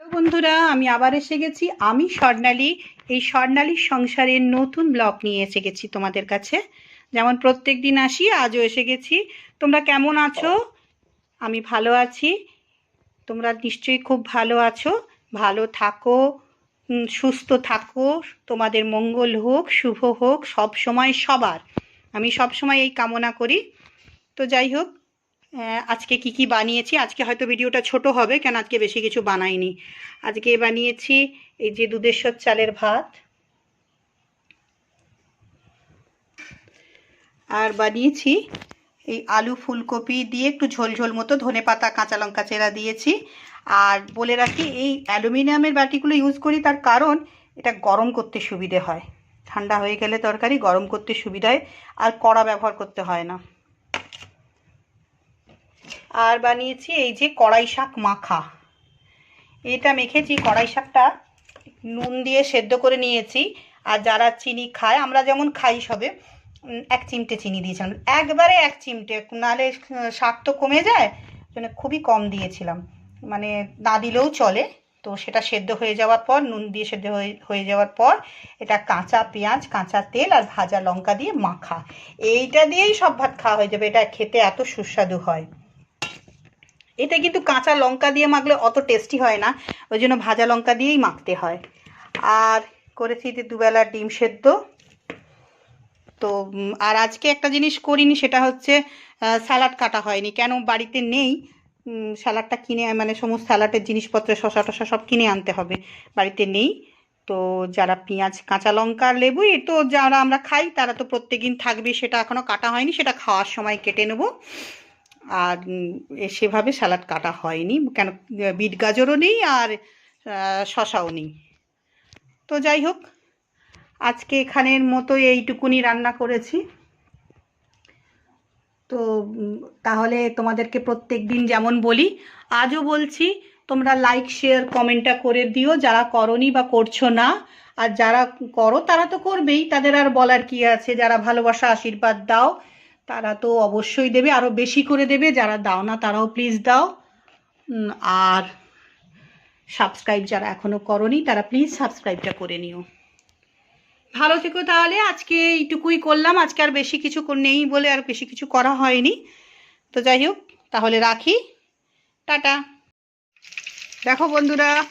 বন্ধুরা, আমি আবার এসে গেছি। আমি স্বর্ণালী। এই স্বর্ণালীর সংসারের নতুন ব্লগ নিয়ে এসে গেছি তোমাদের কাছে। যেমন প্রত্যেক দিন আসি, আজও এসে গেছি। তোমরা কেমন আছো? আমি ভালো আছি। তোমরা নিশ্চয়ই খুব ভালো আছো। ভালো থাকো সুস্থ থাকো। তোমাদের মঙ্গল হোক, শুভ হোক, সব সময় সবার। আমি সব সময় এই কামনা করি। তো যাই হোক আজকে কি কি বানিয়েছি? আজকে হয়তো ভিডিওটা ছোট হবে, কেন আজকে বেশি কিছু বানাইনি। আজকে বানিয়েছি এই যে দুধেশ্বর চালের ভাত। আর বানিয়েছি এই আলু ফুলকপি দিয়ে একটু ঝোল ঝোল মতো ধনে পাতা, কাঁচা লঙ্কা চেরা দিয়েছি। আর বলে রাখি, এই অ্যালুমিনিয়ামের বাটিগুলো ইউজ করি তার কারণ এটা গরম করতে সুবিধে হয়। ঠান্ডা হয়ে গেলে তরকারি গরম করতে সুবিধা হয় আর কড়া ব্যবহার করতে হয় না। আর বানিয়েছি এই যে কড়াই শাক মাখা। এটা মেখেছি, কড়াই শাকটা নুন দিয়ে সেদ্ধ করে নিয়েছি। আর যারা চিনি খায়, আমরা যেমন খাই সবে এক চিমটে চিনি দিয়েছিলাম। একবারে এক চিমটে নাহলে শাক তো কমে যায়, জন্য খুবই কম দিয়েছিলাম। মানে না দিলেও চলে। তো সেটা সেদ্ধ হয়ে যাওয়ার পর, নুন দিয়ে সেদ্ধ হয়ে হয়ে যাওয়ার পর, এটা কাঁচা পেঁয়াজ, কাঁচা তেল আর ভাজা লঙ্কা দিয়ে মাখা। এইটা দিয়েই সব ভাত খাওয়া হয়ে যাবে। এটা খেতে এত সুস্বাদু হয়। এটা কিন্তু কাঁচা লঙ্কা দিয়ে মাখলে অত টেস্টি হয় না, ওই জন্য ভাজা লঙ্কা দিয়েই মাখতে হয়। আর করেছি দুবেলা ডিম সেদ্ধ। তো আর আজকে একটা জিনিস করিনি, সেটা হচ্ছে স্যালাড কাটা হয়নি। কেন? বাড়িতে নেই। স্যালাডটা কিনে মানে সমস্ত স্যালাডের জিনিসপত্র, শশা টশা সব কিনে আনতে হবে। বাড়িতে নেই। তো যারা পেঁয়াজ, কাঁচা লঙ্কা, লেবু, এ তো যারা আমরা খাই, তারা তো প্রত্যেকদিন থাকবে, সেটা এখনও কাটা হয়নি, সেটা খাওয়ার সময় কেটে নেব। আর সেভাবে স্যালাড কাটা হয়নি। কেন, বিট গাজরও নেই আর শশাও নেই। তো যাই হোক, আজকে এখানের মতো এইটুকুনি রান্না করেছি। তো তাহলে তোমাদেরকে প্রত্যেক দিন যেমন বলি, আজও বলছি, তোমরা লাইক, শেয়ার, কমেন্টটা করে দিও। যারা করনি বা করছ না, আর যারা করো, তারা তো করবেই। তাদের আর বলার কি আছে? যারা ভালোবাসা, আশীর্বাদ দাও। তারা তো অবশ্যই দেবে আরও বেশি করে দেবে, যারা দাও না তারাও প্লিজ দাও। আর সাবস্ক্রাইব যারা এখনও করনি, তারা প্লিজ সাবস্ক্রাইবটা করে নিও। ভালো থেকো তাহলে, আজকে এইটুকুই করলাম, আজকে আর বেশি কিছু নেই বলে আর বেশি কিছু করা হয়নি। তো যাই হোক, তাহলে রাখি। টাটা। দেখো বন্ধুরা,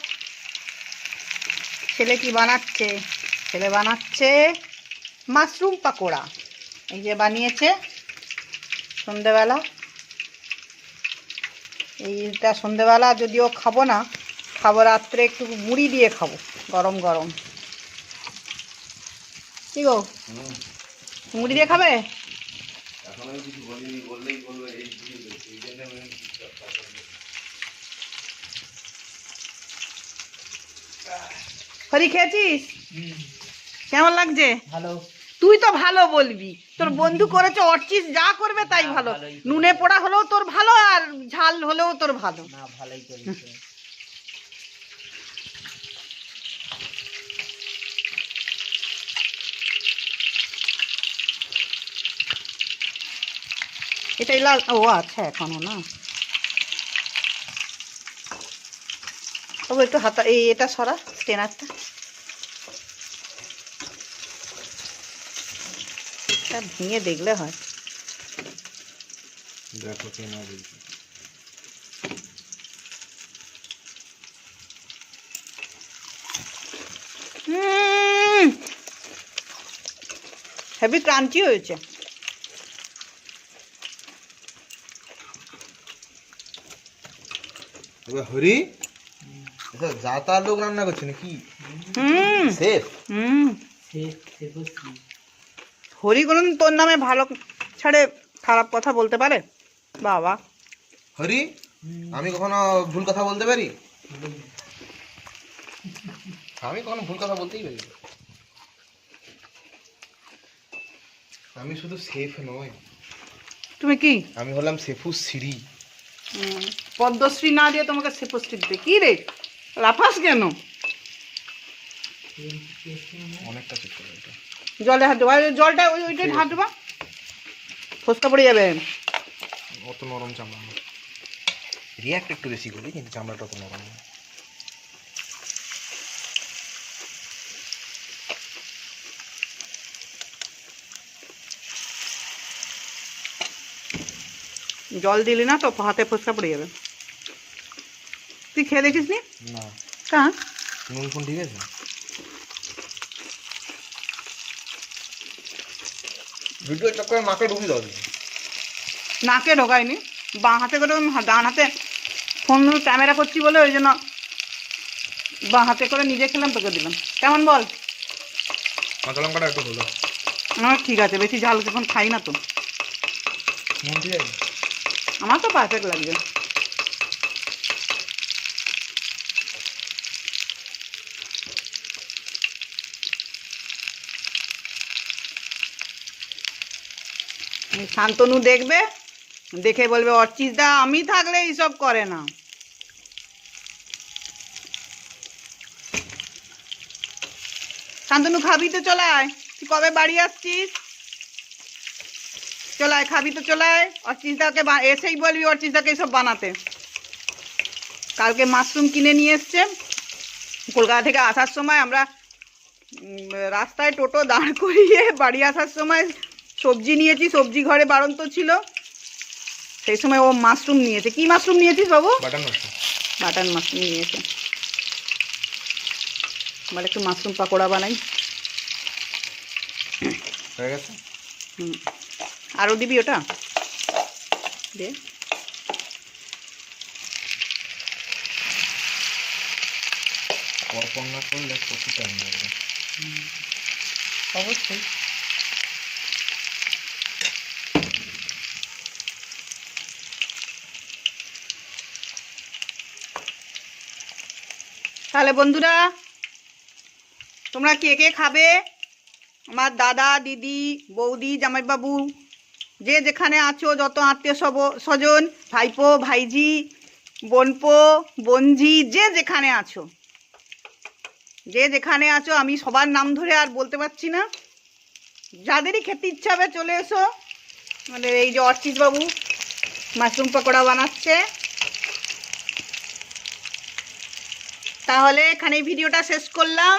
ছেলে কি বানাচ্ছে? ছেলে বানাচ্ছে মাশরুম পাকোড়া। এই যে বানিয়েছে। সন্ধেবেলা। এইটা সন্ধেবেলা যদিও খাব না খাব রাত্রে একটু মুড়ি দিয়ে খাব গরম গরম। কি গো? মুড়ি দিয়ে খাবে? হরি খেয়েছিস? কেমন লাগছে? ভালো। তুই তো ভালো বলবি। তোর বন্ধু করেছে অর্চিস যা করবে তাই ভালো। নুনে পোড়া হলেও তোর ভালো আর ঝাল হলেও তোর ভালো। না ভালোই করেছে। এটাই লাল ও আচ্ছা এখনও না। তবু একটু হাতা এই এটা সরা স্টেনারটা। এটা ভেঙে দেখলে হয় দেখো কে না বলছে হেভি ক্রাঞ্চি হয়েছে এবার হরি এটা যা তা লোক রান্না করছে নাকি হুম সেফ হুম সে সে হরি কোনোদিন তোর নামে ভালো ছাড়ে খারাপ কথা বলতে পারে? বাবা। হরি আমি কখনো ভুল কথা বলতে পারি? আমি কখনো ভুল কথা বলতেই পারি। আমি শুধু সেফ নই। তুমি কি? আমি হলাম সেফু সিঁড়ি। পদ্মশ্রী না দিয়ে তোমাকে সেপশ্রী দিতে। কি রে? লাফাস কেন? অনেকটা চেক করে এটা জলে হাত দেবো। আর জলটা ওই ওইটাই হাত দেবো। ফসকা পড়ে যাবে। অত নরম চামড়া রিয়াক্ট একটু বেশি করি কিন্তু চামড়াটা অত নরম না। জল দিলি না তো হাতে ফসকা পড়ে যাবে। তুই খেয়ে দেখিস নি। না কাঁ নুন ফোন ঠিক আছে ভিডিও চক্করে নাকে দাও নাকে ঢোকায়নি বাঁ হাতে করে ডান হাতে ফোন ক্যামেরা করছি বলে ওই জন্য বাঁ হাতে করে নিজে খেলাম তোকে দিলাম। কেমন বল? কাঁচা লঙ্কাটা একটু হলো। আমার ঠিক আছে বেশি ঝাল এখন খাই না তো। আমার তো পারফেক্ট লাগবে শান্তনু দেখবে, দেখে বলবে অর্চিসদা আমি থাকলে এইসব করে না। শান্তনু, খাবি তো চলায় তুই কবে বাড়ি আসছিস? চলায় খাবি তো চলায় অর্চিসদাকে বা- এসেই বলবি অর্চিসদাকে এসব বানাতে। কালকে মাশরুম কিনে নিয়ে এসছে। কলকাতা থেকে আসার সময় আমরা রাস্তায় টোটো দাঁড় করিয়ে বাড়ি আসার সময় সবজি নিয়েছি সবজি ঘরে বাড়ন্ত ছিল। সেই সময় ও মাশরুম নিয়েছে। কি মাশরুম নিয়েছিস বাবু? Butter mushroom. নিয়েছে। এবার একটু মাশরুম পাকোড়া বানাই। হয়ে গেছে? হুম। আরও দিবি ওটা? দে। পরপর করলে প্রচুর টাইম লাগবে? অবশ্যই। তাহলে বন্ধুরা, তোমরা কে কে খাবে? আমার দাদা, দিদি, বৌদি, জামাইবাবু, যে যেখানে আছো, যত আত্মীয় সব- স্বজন, ভাইপো, ভাইজি, বোনপো, বোনঝি, যে যেখানে আছো। যে যেখানে আছো, আমি সবার নাম ধরে আর বলতে পারছি না। যাদেরই খেতে ইচ্ছা হবে চলে এসো। আমাদের এই যে অর্চিত বাবু মাশরুম পকোড়া বানাচ্ছে। তাহলে এখানে ভিডিওটা শেষ করলাম।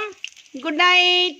Good night.